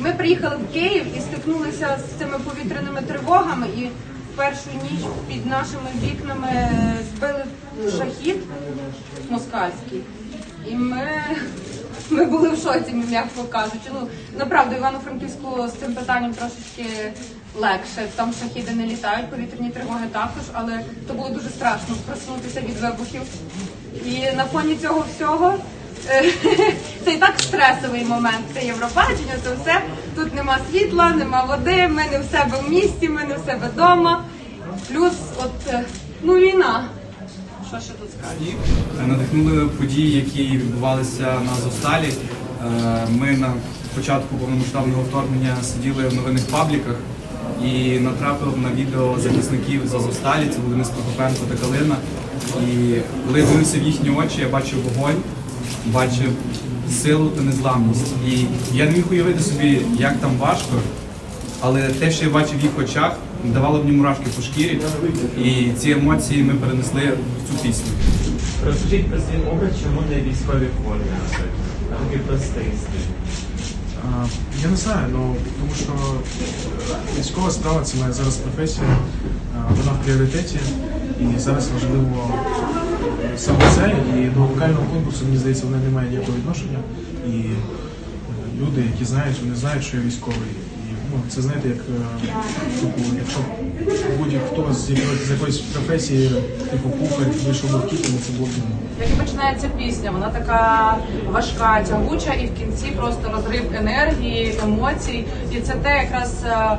Ми приїхали в Київ і стикнулися з цими повітряними тривогами. І в першу ніч під нашими вікнами збили шахід москальський. І ми, ми були в шоці, м'яко кажучи. Ну направду Івано-Франківську з цим питанням трошечки легше. Там шахіди не літають, повітряні тривоги також, але то було дуже страшно проснутися від вибухів. І на фоні цього всього е, це і так стресовий момент. Це Євробачення, це все. Тут нема світла, нема води, ми не в себе в місті, ми не в себе вдома. Плюс, от е, ну війна. Що ще тут скажеш? Надихнули події, які відбувалися на Азовсталі. Е, Ми на початку повномасштабного вторгнення сиділи в новинних пабліках і натрапив на відео захисників з Азовсталі, це були Прокопенко та Калина. І коли дивився в їхні очі, я бачив вогонь, бачив силу та незламність. І я не міг уявити собі, як там важко, але те, що я бачив в їх очах, давало мені мурашки по шкірі. І ці емоції ми перенесли в цю пісню. Розкажіть про свій образ, чому не військові формі? Такий простий. А, Я не знаю, ну тому що військова справа це моя зараз професія, вона в пріоритеті, і зараз важливо саме це. І до локального конкурсу, мені здається, вона не має ніякого відношення. І е, люди, які знають, вони знають, що я військовий. І ну, це знаєте, як е, типу, якщо будь-хто з якоїсь, з якоїсь професії, типу кухар, вийшов в кітелі, це було. Як і починається пісня, вона така важка, тягуча, і в кінці просто розрив енергії, емоцій. І це те, якраз е,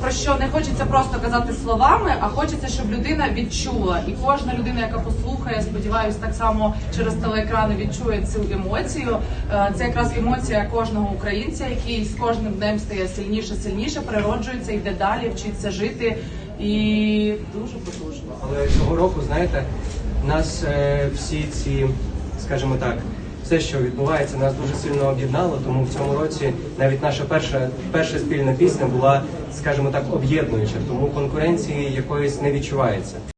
про що не хочеться просто казати словами, а хочеться, щоб людина відчула. І кожна людина, яка послухає, сподіваюсь, так само через телеекрани відчує цю емоцію. Е, Це якраз емоція кожного українця, який з кожним днем стає сильніше, сильніше, природжується, йде далі, вчиться жити. І дуже потужно. Але цього року, знаєте, нас е, всі ці, скажімо так, все, що відбувається, нас дуже сильно об'єднало. Тому в цьому році навіть наша перша перша спільна пісня була, скажімо так, об'єднуюча. Тому конкуренції якоїсь не відчувається.